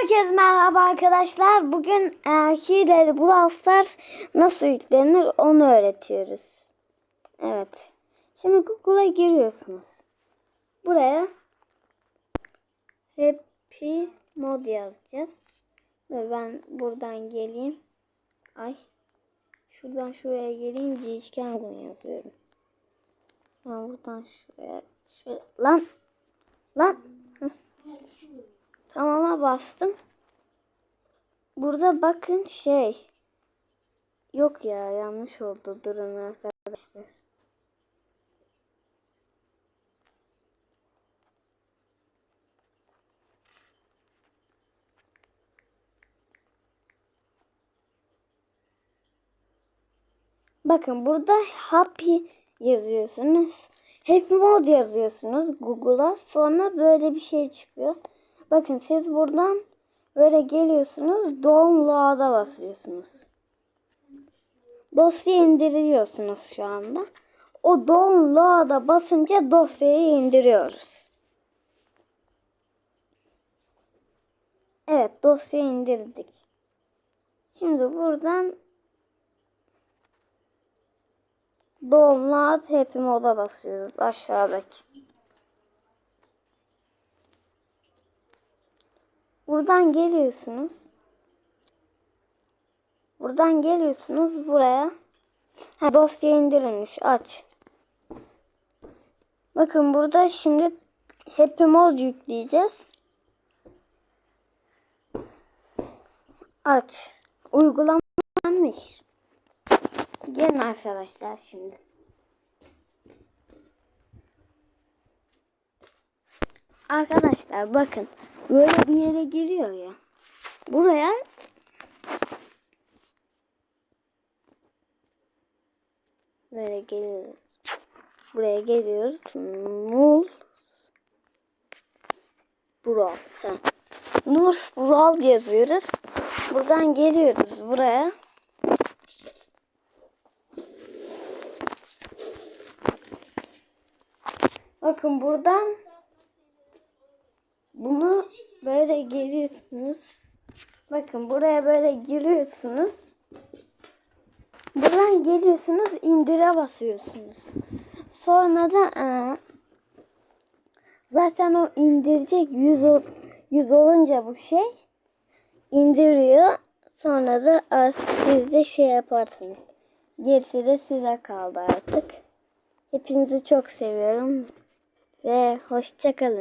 Herkese merhaba arkadaşlar. Bugün e, Hileli Brawl Stars nasıl yüklenir onu öğretiyoruz. Evet. Şimdi Google'a giriyorsunuz. Buraya Happy Mod yazacağız. Dur ben buradan geleyim. Ay. Şuradan şuraya geleyim. Değişken gün yazıyorum. Ben buradan şuraya. Şöyle. Lan. Lan. Tamama bastım. Burada bakın şey. Yok ya yanlış oldu. Durun arkadaşlar. Bakın burada happy yazıyorsunuz. Happy mode yazıyorsunuz Google'a. Sonra böyle bir şey çıkıyor. Bakın siz buradan böyle geliyorsunuz. Download'a basıyorsunuz. Dosya indiriyorsunuz şu anda. O download'a basınca dosyayı indiriyoruz. Evet dosyayı indirdik. Şimdi buradan Download Happy Mode'a basıyoruz aşağıdaki. Buradan geliyorsunuz. Buradan geliyorsunuz buraya. Ha, dosya indirilmiş. Aç. Bakın burada şimdi Happy Mode yükleyeceğiz. Aç. Uygulamanmış. Gelin arkadaşlar şimdi. Arkadaşlar bakın böyle bir yere giriyor ya. Buraya böyle geliyoruz. Buraya geliyoruz. Nul Brawl. Nurs Brawl yazıyoruz. Buradan geliyoruz buraya. Bakın buradan bunu böyle giriyorsunuz. Bakın buraya böyle giriyorsunuz. Buradan geliyorsunuz indire basıyorsunuz. Sonra da e, zaten o indirecek 100, ol, 100 olunca bu şey indiriyor. Sonra da artık siz de şey yaparsınız. Gerisi de size kaldı artık. Hepinizi çok seviyorum ve hoşça kalın.